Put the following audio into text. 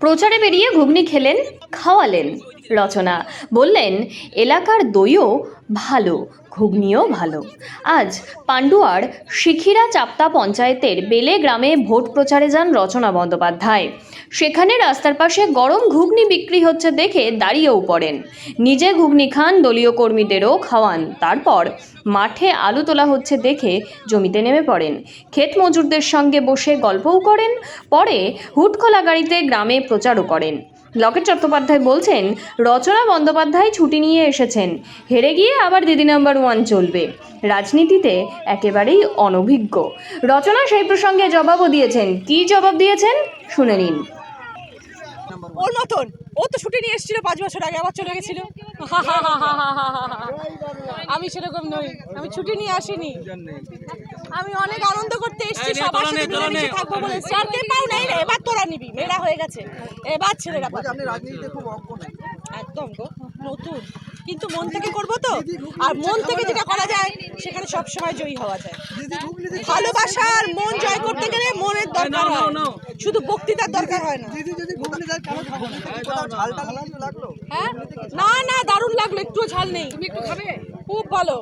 প্রচারে বেরিয়ে ঘুগনি খেলেন, খাওয়ালেন রচনা। বললেন, এলাকার দইও ভালো, ঘুগনিও ভালো। আজ পান্ডুয়ার শিখিরা চাপ্তা পঞ্চায়েতের বেলে গ্রামে ভোট প্রচারে যান রচনা বন্দ্যোপাধ্যায়। সেখানে রাস্তার পাশে গরম ঘুগনি বিক্রি হচ্ছে দেখে দাঁড়িয়েও পড়েন। নিজে ঘুগনি খান, দলীয় কর্মীদেরও খাওয়ান। তারপর মাঠে আলু তোলা হচ্ছে দেখে জমিতে নেমে পড়েন। ক্ষেত মজুরদের সঙ্গে বসে গল্পও করেন। পরে হুটখোলা গাড়িতে গ্রামে প্রচারও করেন। লকেট চট্টোপাধ্যায় বলছেন রচনা বন্দ্যোপাধ্যায় ছুটি নিয়ে এসেছেন। হেরে গিয়ে আবার দিদি নাম্বার ওয়ান চলবে। রাজনীতিতে একেবারেই অনভিজ্ঞ। রচনা সেই প্রসঙ্গে জবাবও দিয়েছেন। কি জবাব দিয়েছেন? শুনে নিন। ওর মতন। ও তো ছুটি নিয়ে এসেছিল পাঁচ বছর আগে আবার চলে গেছিল। আমি সেরকম নই। আমি ছুটি নিয়ে আসিনি। আমি অনেক আনন্দ করতে এসেছি সবার সাথে মিলেমিশে থাকব বলে। কে পাও নাই রে? এবার তোরা নিবি। মেয়েরা হয়ে গেছে। এবার ছেলেরা আপনি রাজনীতিতে খুব অজ্ঞ একদম গো নতুন। কিন্তু মন থেকে করব তো। আর মন থেকে যেটা করা যায় সেখানে সব সময় জয়ী হওয়া যায়। ভালোবাসার ভালোবাসা আর মন জয় করতে গেলে মনের দরকার হয়। শুধু বক্তৃতার দরকার হয় না। না হ্যাঁ? না না দারুণ লাগল একটু ঝাল নেই। তুমি একটু খাবে? খুব ভালো।